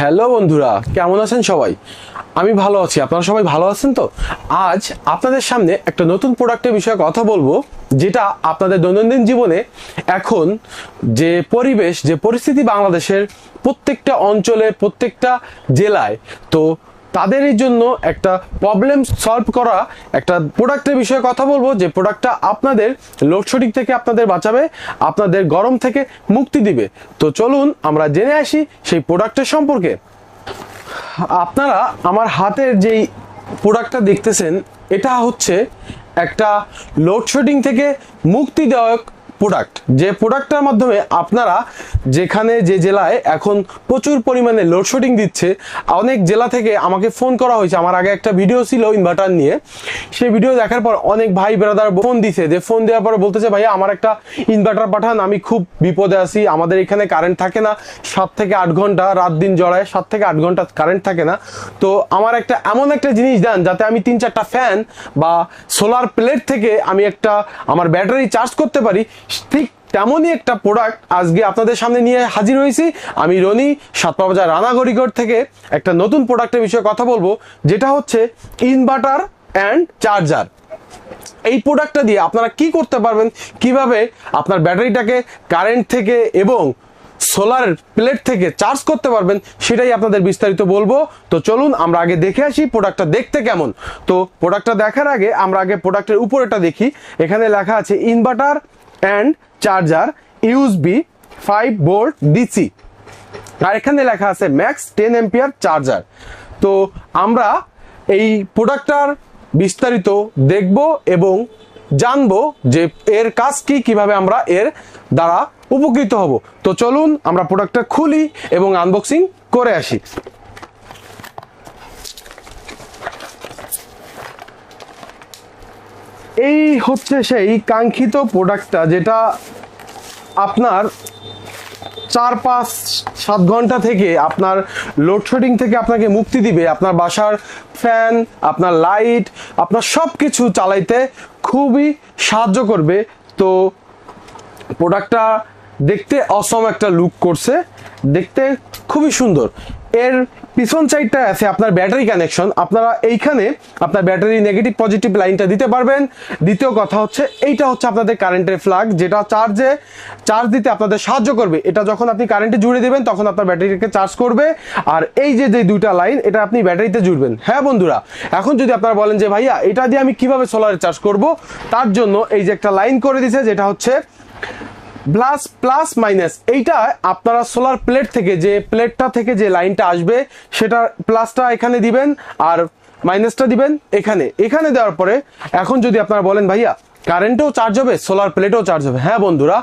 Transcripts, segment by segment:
Hello বন্ধুরা, কেমন আছেন সবাই? আমি ভালো আছি, আপনারা সবাই ভালো আছেন তো? আজ আপনাদের সামনে একটা নতুন প্রোডাক্টের বিষয়ে কথা বলব, যেটা আপনাদের দৈনন্দিন জীবনে এখন যে পরিবেশ, যে পরিস্থিতি বাংলাদেশের প্রত্যেকটা অঞ্চলে, প্রত্যেকটা জেলায়, তো তাদেরই জন্য একটা প্রবলেম সলভ করা, একটা প্রোডাক্টের বিষয়ে কথা বলব যে প্রোডাক্টটা আপনাদের লোডশেডিং থেকে আপনাদের বাঁচাবে, আপনাদের গরম থেকে মুক্তি দিবে। তো চলুন আমরা জেনে আসি সেই প্রোডাক্টের সম্পর্কে। আপনারা আমার হাতের যেই প্রোডাক্টটা দেখতেছেন, এটা হচ্ছে একটা লোডশেডিং থেকে মুক্তিদায়ক প্রোডাক্ট যে প্রোডাক্টটার মাধ্যমে আপনারা যেখানে, যে জেলায় এখন প্রচুর পরিমাণে লোডশেডিং দিচ্ছে, অনেক জেলা থেকে আমাকে ফোন করা হয়েছে। আমার আগে একটা ভিডিও ছিল ইনভার্টার নিয়ে। সেই ভিডিও দেখার পর অনেক ভাই ব্রাদার ফোন দিছে। যে ফোন দেওয়ার পরে বলতেছে, ভাইয়া, আমার একটা ইনভার্টার পাঠান, আমি খুব বিপদে আছি। আমাদের এখানে কারেন্ট থাকে না। সাত থেকে আট ঘণ্টা রাত দিন জড়ায়। সাত থেকে আট ঘণ্টা কারেন্ট থাকে না। তো আমার একটা এমন একটা জিনিস দেন, যাতে আমি তিন চারটা ফ্যান বা সোলার প্লেট থেকে আমি একটা, আমার ব্যাটারি চার্জ করতে পারি। ঠিক তেমনই একটা প্রোডাক্ট আজকে আপনাদের সামনে নিয়ে হাজির হয়েছি। আমি রনি সাতপা বাজার রানাগড়িগড় থেকে একটা নতুন প্রোডাক্টের বিষয়ে কথা বলব, যেটা হচ্ছে ইনভার্টার অ্যান্ড চার্জার এই প্রোডাক্টটা দিয়ে আপনারা কি করতে পারবেন, কীভাবে আপনার ব্যাটারিটাকে কারেন্ট থেকে এবং সোলার প্লেট থেকে চার্জ করতে পারবেন, সেটাই আপনাদের বিস্তারিত বলব। তো চলুন, আমরা আগে দেখে আসি প্রোডাক্টটা দেখতে কেমন। তো প্রোডাক্টটা দেখার আগে আমরা আগে প্রোডাক্টের উপরেটা দেখি। এখানে লেখা আছে inverter and charger USB five volt DC আর এখানে লেখা আছে ম্যাক্স টেন এম্পিয়ার চার্জার তো আমরা এই প্রোডাক্টটার বিস্তারিত দেখব এবং জানব যে এর কাজ কি, কীভাবে আমরা এর দ্বারা উপকৃত হব। তো চলুন আমরা প্রোডাক্টটা খুলি এবং আনবক্সিং করে আসি। এই হচ্ছে সেই কাঙ্ক্ষিত প্রোডাক্টটা যেটা আপনার চার পাঁচ সাত ঘণ্টা থেকে আপনার লোডশেডিং থেকে আপনাকে মুক্তি দিবে। আপনার বাসার ফ্যান আপনার লাইট আপনার সব কিছু চালাইতে খুবই সাহায্য করবে। তো প্রোডাক্টটা দেখতে অসম একটা লুক করছে। দেখতে খুবই সুন্দর। এর পিছন সাইডটা আছে আপনার ব্যাটারি কানেকশন আপনারা এইখানে আপনার ব্যাটারি নেগেটিভ পজিটিভ লাইনটা দিতে পারবেন। দ্বিতীয় কথা হচ্ছে, এইটা হচ্ছে আপনাদের কারেন্টের ফ্লাগ যেটা চার্জে চার্জ দিতে আপনাদের সাহায্য করবে। এটা যখন আপনি কারেন্টে জুড়ে দেবেন, তখন আপনার ব্যাটারিকে চার্জ করবে। আর এই যে যে দুইটা লাইন এটা আপনি ব্যাটারিতে জুড়বেন। হ্যাঁ বন্ধুরা, এখন যদি আপনারা বলেন যে, ভাইয়া, এটা দিয়ে আমি কীভাবে সোলারে চার্জ করব? তার জন্য এই যে একটা লাইন করে দিছে, যেটা হচ্ছে প্লাস প্লাস মাইনাস এইটা আপনারা সোলার প্লেট থেকে যে প্লেটটা থেকে যে লাইনটা আসবে, সেটা প্লাসটা এখানে দিবেন আর মাইনাসটা দিবেন এখানে। এখানে দেওয়ার পরে এখন যদি আপনারা বলেন, ভাইয়া কারেন্টও চার্জ হবে সোলার প্লেটও চার্জ হবে। হ্যাঁ বন্ধুরা,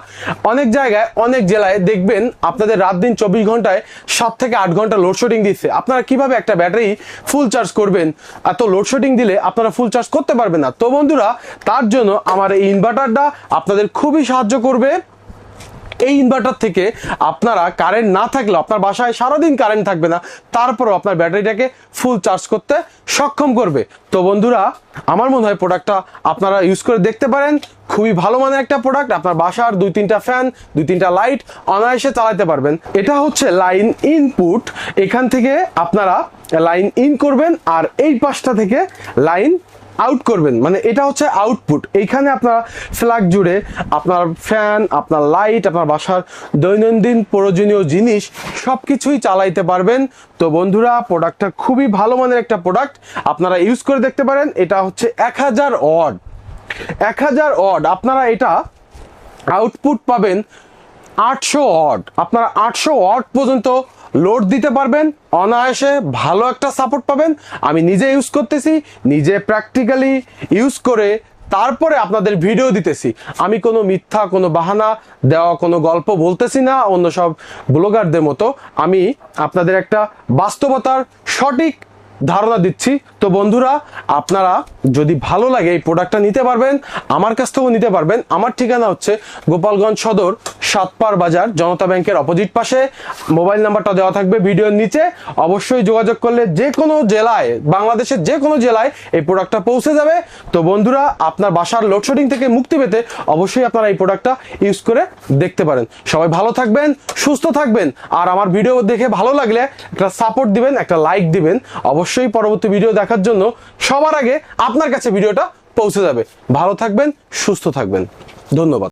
অনেক জায়গায়, অনেক জেলায় দেখবেন আপনাদের রাত দিন চব্বিশ ঘন্টায় সাত থেকে আট ঘণ্টা লোডশেডিং দিচ্ছে। আপনারা কীভাবে একটা ব্যাটারি ফুল চার্জ করবেন? এত লোডশেডিং দিলে আপনারা ফুল চার্জ করতে পারবেন না। তো বন্ধুরা, তার জন্য আমার এই ইনভার্টারটা আপনাদের খুবই সাহায্য করবে। এই ইনভার্টার থেকে আপনারা কারেন্ট না থাকলেও, আপনার বাসায় সারাদিন কারেন্ট থাকবে না, তারপরও আপনার ব্যাটারিটাকে ফুল চার্জ করতে সক্ষম করবে। তো বন্ধুরা, আমার মনে হয় প্রোডাক্টটা আপনারা ইউজ করে দেখতে পারেন। খুবই ভালো মানের একটা প্রোডাক্ট আপনার বাসার দুই তিনটা ফ্যান দুই তিনটা লাইট অনায়াসে চালাতে পারবেন। এটা হচ্ছে লাইন ইনপুট এখান থেকে আপনারা লাইন ইন করবেন, আর এই পাশটা থেকে লাইন আউট করবেন। মানে এটা হচ্ছে আউটপুট এইখানে আপনার ফ্ল্যাগ জুড়ে আপনার ফ্যান আপনার লাইট আপনার বাসার দৈনন্দিন প্রয়োজনীয় জিনিস সব কিছুই চালাইতে পারবেন। তো বন্ধুরা প্রোডাক্টটা খুবই ভালো মানের একটা প্রোডাক্ট আপনারা ইউজ করে দেখতে পারেন, এটা হচ্ছে এক হাজার অড এক হাজার অড আপনারা এটা আউটপুট পাবেন আটশো অড আপনারা আটশো অড পর্যন্ত লোড দিতে পারবেন, অনায়াসে ভালো একটা সাপোর্ট পাবেন। আমি নিজে ইউজ করতেছি, নিজে প্র্যাকটিক্যালি ইউজ করে তারপরে আপনাদের ভিডিও দিতেছি। আমি কোনো মিথ্যা, কোনো বাহানা দেওয়া, কোনো গল্প বলতেছি না, অন্য সব ব্লগারদের মতো। আমি আপনাদের একটা বাস্তবতার সঠিক ধারণা দিচ্ছি। তো বন্ধুরা, আপনারা যদি ভালো লাগে এই প্রোডাক্টটা নিতে পারবেন, আমার কাছ থেকেও নিতে পারবেন। আমার ঠিকানা হচ্ছে গোপালগঞ্জ সদর সাতপার বাজার, জনতা ব্যাংকের অপোজিট পাশে। মোবাইল নাম্বারটা দেওয়া থাকবে ভিডিওর নিচে। অবশ্যই যোগাযোগ করলে যে কোনো জেলায়, বাংলাদেশের যে কোনো জেলায় এই প্রোডাক্টটা পৌঁছে যাবে। তো বন্ধুরা, আপনার বাসার লোডশেডিং থেকে মুক্তি পেতে অবশ্যই আপনারা এই প্রোডাক্টটা ইউজ করে দেখতে পারেন। সবাই ভালো থাকবেন, সুস্থ থাকবেন। আর আমার ভিডিও দেখে ভালো লাগলে একটা সাপোর্ট দিবেন, একটা লাইক দিবেন। অবশ্যই পরবর্তী ভিডিও দেখার জন্য সবার আগে আপনার কাছে ভিডিওটা পৌঁছে যাবে। ভালো থাকবেন, সুস্থ থাকবেন। ধন্যবাদ।